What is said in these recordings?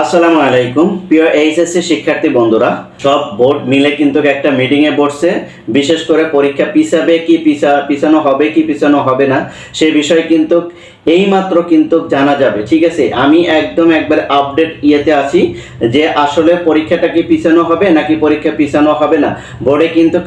আসসালামু আলাইকুম প্রিয় এইচএসসি শিক্ষার্থী বন্ধুরা। সব বোর্ড মিলে কিন্তু একটা মিটিংয়ে বসছে। বিশেষ করে পরীক্ষা পিছাবে কি পিছা পিছানো হবে কি পিছানো হবে না, সে বিষয়ে কিন্তু এইমাত্র কিন্তু জানা যাবে। ঠিক আছে? আমি একদম একবার আপডেট ইয়েতে আছি যে আসলে পরীক্ষাটা কি পিছানো হবে নাকি পরীক্ষা পিছানো হবে না। বোর্ডে কিন্তু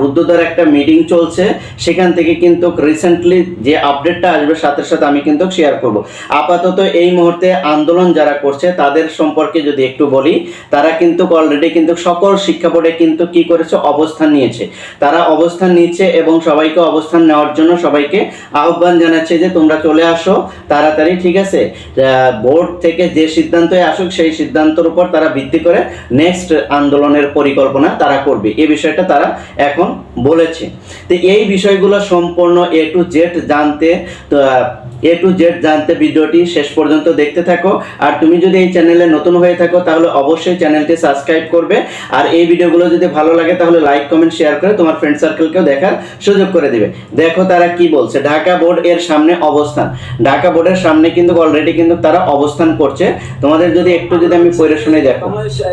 রুদ্রদার একটা মিটিং চলছে। সেখান থেকে কিন্তু রিসেন্টলি যে আপডেটটা আসবে, সাথে সাথে আমি কিন্তু শেয়ার করব। আপাতত এই মুহূর্তে আন্দোলন যারা করছে, তাদের সম্পর্কে যদি একটু বলি, তারা কিন্তু অলরেডি কিন্তু সকল শিক্ষা বোর্ডে কিন্তু কি করেছে? অবস্থান নিয়েছে। তারা অবস্থান নিচ্ছে এবং সবাইকে অবস্থান নেওয়ার জন্য সবাইকে আহ্বান জানাচ্ছে যে তোমরা চলে আসো তাড়াতাড়ি, ঠিক আছে? বোর্ড থেকে যে সিদ্ধান্তই আসুক, সেই সিদ্ধান্তের উপর তারা ভিত্তি করে নেক্সট আন্দোলনের পরিকল্পনা তারা করবে। এই বিষয়টা তারা এখন বলেছে। তো এই বিষয়গুলো সম্পূর্ণ এ টু জেড জানতে এ টু জেড জানতে ভিডিওটি শেষ পর্যন্ত দেখতে থাকো। আর তুমি যদি এই চ্যানেলে নতুন হয়ে থাকো, তাহলে অবশ্যই চ্যানেলটি সাবস্ক্রাইব করবে। আর এই ভিডিওগুলো যদি ভালো লাগে, তাহলে লাইক কমেন্ট শেয়ার করে তোমার ফ্রেন্ড সার্কেলকেও দেখার সুযোগ করে দিবে। দেখো তারা কি বলছে। ঢাকা বোর্ড এর সামনে অবস্থান। ঢাকা বোর্ডের সামনে কিন্তু অলরেডি কিন্তু তারা অবস্থান করছে। তোমাদের যদি একটু যদি আমি পড়ে শুনে দেখো।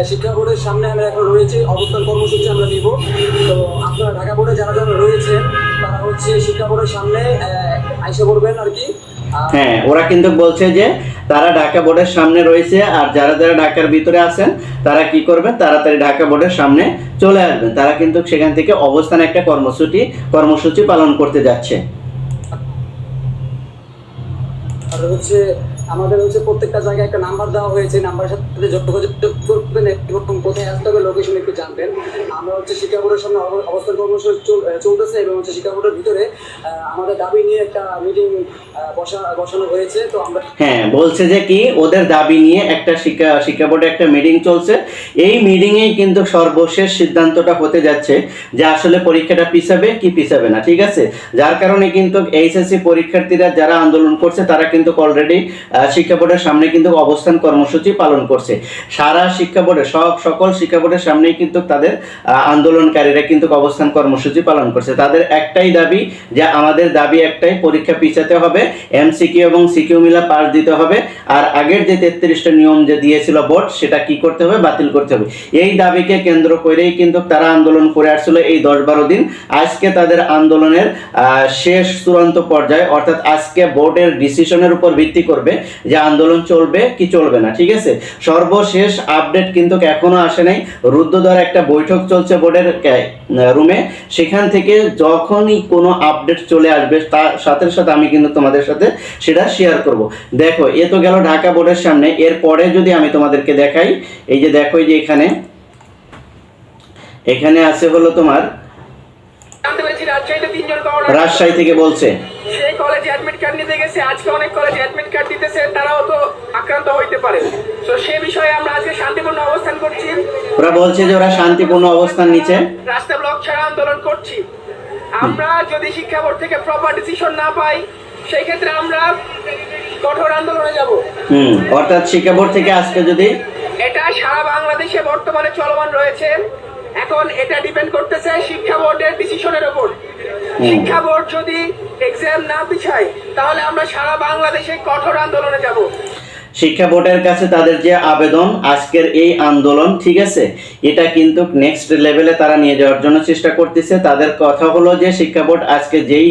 শিক্ষা বোর্ডের সামনে আমরা এখন রয়েছে। অবস্থান কর্মসূচি আমরা নিব। তো আপনারা ঢাকা বোর্ডে যারা যারা রয়েছেন, তারা হচ্ছে শিক্ষা বোর্ডের সামনে আইসা করবেন আর কি। হ্যাঁ ওরা কিন্তু বলছে যে তারা ঢাকা বোর্ডের সামনে রয়েছে আর যারা যারা ঢাকার ভিতরে আছেন, তারা কি করবেন? তাড়াতাড়ি ঢাকা বোর্ডের সামনে চলে আসবেন। তারা কিন্তু সেখান থেকে অবস্থান একটা কর্মসূচি কর্মসূচি পালন করতে যাচ্ছে। আর হচ্ছে আমাদের হচ্ছে প্রত্যেকটা জায়গায় একটা নাম্বার দেওয়া হয়েছে নাম্বারের সাথে যোগাযোগ এবং কোথায় আসতে হবে লোকেশন একটু আমরা হচ্ছে সামনে অবস্থান কর্মসূচি চলতেছে এবং হচ্ছে ভিতরে আমাদের দাবি নিয়ে একটা মিটিং হ্যাঁ বলছে যে কি, ওদের দাবি নিয়ে একটা শিক্ষা শিক্ষা বোর্ডে একটা মিটিং চলছে। এই কিন্তু সর্বশেষ সিদ্ধান্তটা হতে যাচ্ছে যে আসলে পরীক্ষাটা পিছাবে কি পিছাবে না, ঠিক আছে? যার কারণে কিন্তু এইচএসসি পরীক্ষার্থীরা যারা আন্দোলন করছে, তারা কিন্তু অলরেডি শিক্ষা বোর্ডের সামনে কিন্তু অবস্থান কর্মসূচি পালন করছে। সারা শিক্ষা বোর্ডে সব সকল শিক্ষা বোর্ডের সামনেই কিন্তু তাদের আন্দোলনকারীরা কিন্তু অবস্থান কর্মসূচি পালন করছে। তাদের একটাই দাবি যে আমাদের দাবি একটাই, পরীক্ষা পিছাতে হবে, এমসিকিউ এবং সিকিউ মিলা পাস দিতে হবে, আর আগের যে তেত্রিশটা নিয়ম যে দিয়েছিল বোর্ড, সেটা কি করতে হবে? বাতিল করতে হবে। এই দাবিকে কেন্দ্র করেই কিন্তু তারা আন্দোলন করে আসছিল এই দশ বারো দিন। আজকে তাদের আন্দোলনের শেষ চূড়ান্ত পর্যায়ে, অর্থাৎ আজকে বোর্ডের ডিসিশনের উপর ভিত্তি করবে যে আন্দোলন চলবে কি চলবে না, ঠিক আছে? সর্বশেষ আপডেট কিন্তু এখনও আসে নাই। রুদ্রদ্বার একটা বৈঠক চলছে বোর্ডের রুমে। সেখান থেকে যখনই কোনো আপডেট চলে আসবে, তার সাথে সাথে আমি কিন্তু তোমাদের সাথে সেটা শেয়ার করব। দেখো, এ তো গেল ঢাকা বোর্ডের সামনে। এরপরে যদি আমি তোমাদেরকে দেখাই, এই যে দেখো যে এখানে। এখানে আছে হলো তোমার রাজশাহী থেকে বলছে। সেই কলেজে অ্যাডমিট কার্ড নিতে গেছে আজকে অনেক কলেজে অ্যাডমিট কার্ড দিতেছে তারাও তো আক্রান্ত হইতে পারে। তো সে বিষয়ে আমরা আজকে শান্তিপূর্ণ অবস্থান করছি। ওরা বলছে যে ওরা শান্তিপূর্ণ অবস্থান নিচ্ছে। রাস্তা ব্লক ছাড়া আন্দোলন করছি। আমরা যদি শিক্ষা বোর্ড থেকে প্রপার ডিসিশন না পাই সেই ক্ষেত্রে আমরা কঠোর আন্দোলনে যাব। হুম অর্থাৎ শিক্ষা বোর্ড থেকে আজকে যদি এটা সারা বাংলাদেশে বর্তমানে চলমান রয়েছে। এখন এটা ডিপেন্ড করতেছে শিক্ষা বোর্ডের ডিসিশনের উপর। শিক্ষা বোর্ড যদি এক্সাম না পিছায় তাহলে আমরা সারা বাংলাদেশে কঠোর আন্দোলনে যাব। শিক্ষা বোর্ডের কাছে তাদের যে আবেদন, আজকের এই আন্দোলন, ঠিক আছে? এটা কিন্তু নেক্সট লেভেলে তারা নিয়ে যাওয়ার জন্য চেষ্টা করতেছে। তাদের কথা হলো যে, শিক্ষা বোর্ড আজকে যেই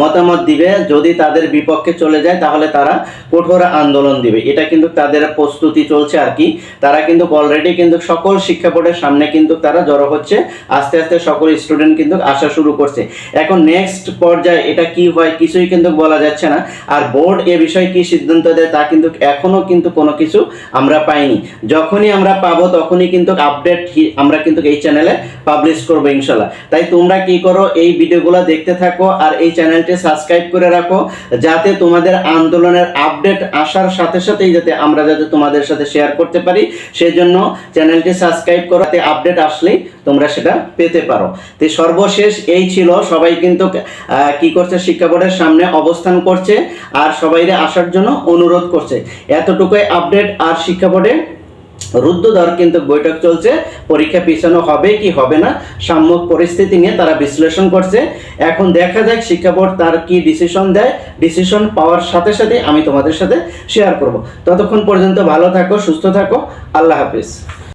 মতামত দিবে, যদি তাদের বিপক্ষে চলে যায়, তাহলে তারা কঠোর আন্দোলন দিবে। এটা কিন্তু তাদের প্রস্তুতি চলছে আর কি। তারা কিন্তু অলরেডি কিন্তু সকল শিক্ষা বোর্ডের সামনে কিন্তু তারা জড়ো হচ্ছে। আস্তে আস্তে সকল স্টুডেন্ট কিন্তু আসা শুরু করছে। এখন নেক্সট পর্যায়ে এটা কি হয় কিছুই কিন্তু বলা যাচ্ছে না। আর বোর্ড এ বিষয়ে কি সিদ্ধান্ত দেয় তা কিন্তু এখনও কিন্তু কোনো কিছু আমরা পাইনি। যখনই আমরা পাবো তখনই কিন্তু আপডেট আমরা কিন্তু এই চ্যানেলে পাবলিশ করব ইনশাল্লাহ। তাই তোমরা কি করো, এই ভিডিওগুলো দেখতে থাকো আর এই চ্যানেলটি সাবস্ক্রাইব করে রাখো যাতে তোমাদের আন্দোলনের আপডেট আসার সাথে সাথেই যাতে আমরা যাতে তোমাদের সাথে শেয়ার করতে পারি। সেজন্য চ্যানেলটি সাবস্ক্রাইব করো, যাতে আপডেট আসলেই তোমরা সেটা পেতে পারো। তো সর্বশেষ এই ছিল, সবাই কিন্তু কি করছে, শিক্ষা বোর্ডের সামনে অবস্থান করছে আর সবাইরে আসার জন্য অনুরোধ করছে। এতটুকুই আপডেট আর শিক্ষা বোর্ডে রুদ্ধদ্বার কিন্তু বৈঠক চলছে। পরীক্ষা পিছানো হবে কি হবে না, সাম্যক পরিস্থিতি নিয়ে তারা বিশ্লেষণ করছে। এখন দেখা যাক শিক্ষা বোর্ড তার কি ডিসিশন দেয়। ডিসিশন পাওয়ার সাথে সাথে আমি তোমাদের সাথে শেয়ার করব। ততক্ষণ পর্যন্ত ভালো থাকো, সুস্থ থাকো। আল্লাহ হাফিজ।